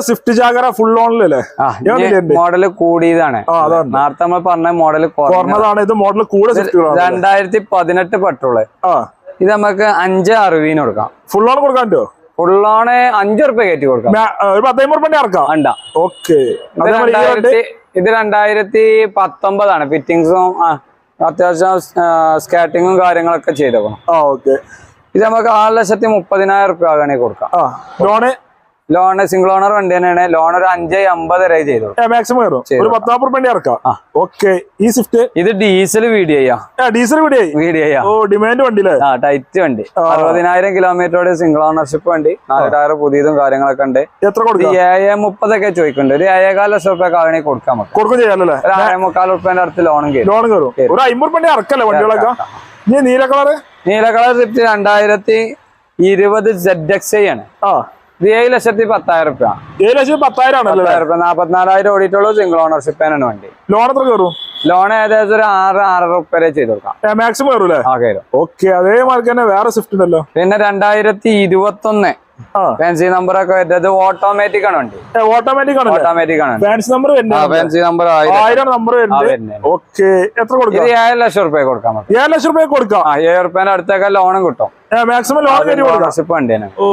Swift ജാഗ്ര full ഓണിലല്ലേ model model കൂടിയതാണ്. നേരത്തെ നമ്മൾ പറഞ്ഞ മോഡൽ കുറഞ്ഞതാണ് ഇത് മോഡൽ കൂടെ രണ്ടായിരത്തി പതിനെട്ട് പെട്രോൾ ഇത് നമുക്ക് അഞ്ച് അറുപതിന് കൊടുക്കാം. ഫുൾ ഓൺ കൊടുക്കാൻ പറ്റുമോ ഫുള്ളോണ് അഞ്ചു റുപ്യ കയറ്റി കൊടുക്കാം. ഞാ- ആ, ഒരു പത്തൈമ്പത് റുപ്യ ഇറക്കാം. വേണ്ട. ഓക്കെ. ഇത് രണ്ടായിരത്തി പത്തൊമ്പതാണ്. ഫിറ്റിങ്സും അത്യാവശ്യം സ്കാറ്റിങ്ങും കാര്യങ്ങളൊക്കെ ചെയ്തേക്കണം. ഓക്കെ. ഇത് നമുക്ക് ആറ് ലക്ഷത്തി മുപ്പതിനായിരം റുപ്യ ആകണമെങ്കിൽ കൊടുക്കാം. ലോണ് ലോണ് സിംഗിൾ ഓണർ വണ്ടി തന്നെയാണ്. ലോൺ ഒരു അഞ്ച് അമ്പത് വരെ ചെയ്തു. മാക്സിമം കയറും. ഒരു ഇറക്കാം. ഓക്കെ ഈ സ്വിഫ്റ്റ് ഇത് ഡീസൽ വീഡിയോ ഡീസൽ വീഡിയോ ഓ ഡിമാൻഡ് വണ്ടിയില്ലേ ആ ടൈറ്റ് വണ്ടി. അറുപതിനായിരം കിലോമീറ്ററോടെ സിംഗിൾ ഓണർഷിപ്പ് വണ്ടി. നാല് ടയർ പുതിയതും കാര്യങ്ങളൊക്കെ ഉണ്ട്. എത്ര കൊടുക്കും? ഏഴ് മുപ്പതൊക്കെ ചോദിക്കുന്നുണ്ട്. ഒരു ഏഴേകാൽ ലക്ഷം റുപ്യ ആകണമെങ്കിൽ കൊടുക്കാൻ കൊടുക്കും ഒരു ആറേ മുക്കാൽ റുപ്യന്റെ അടുത്ത് ലോണും കയറും. ലോൺ കയറും. ഒരു അമ്പത് റുപ്യ ഇറക്കല്ലേ വണ്ടികളൊക്കെ? ഇനി നീല കളർ നീല കളർ സ്വിഫ്റ്റ് രണ്ടായിരത്തി ഇരുപത് സെഡ് എക്സ് ആണ്. ആ. ഏഴ് ലക്ഷത്തി പത്തായിരം രൂപ ഏഴ് ലക്ഷത്തി പത്തായിരം ആണല്ലേ പത്തായിരം റുപ്യ. നാപ്പത്തിനാലായിരം ഓടിയിട്ടുള്ളൂ സിംഗിൾ ഓണർഷിപ്പ് തന്നെയാണ് വണ്ടി. ലോൺ എത്ര കയറും? ലോൺ ഏകദേശം ഒരു ആറ് ആറര റുപ്യ വരെ ചെയ്ത് കൊടുക്കാം. മാക്സിമം കയറൂലേ ആ കയറും. ഓക്കെ അതേമാതിരി തന്നെ വേറെ സ്വിഫ്റ്റ് ഉണ്ടല്ലോ. പിന്നെ രണ്ടായിരത്തി ഇരുപത്തി ഒന്ന് ഫാൻസി നമ്പർ ഒക്കെ വരുന്നത് ഓട്ടോമാറ്റിക് ആണ് വണ്ടി. ഓട്ടോമാറ്റിക് ആണ്. ഓട്ടോമാറ്റിക് ആണ് ഫാൻസി നമ്പർ ഫാൻസി നമ്പർ ആയിരം. നമ്പർ. ഓക്കെ എത്ര കൊടുക്കും? ഏഴ് ലക്ഷം റുപ്യ കൊടുക്കാം ഏഴ് ലക്ഷം റുപ്യ കൊടുക്കാം. ഏഴ് റുപ്യന്റെ അടുത്തൊക്കെ ലോണും കിട്ടും. മാക്സിമം ലോൺ ഓണർഷിപ്പ് വണ്ടിയാണ് ഓ.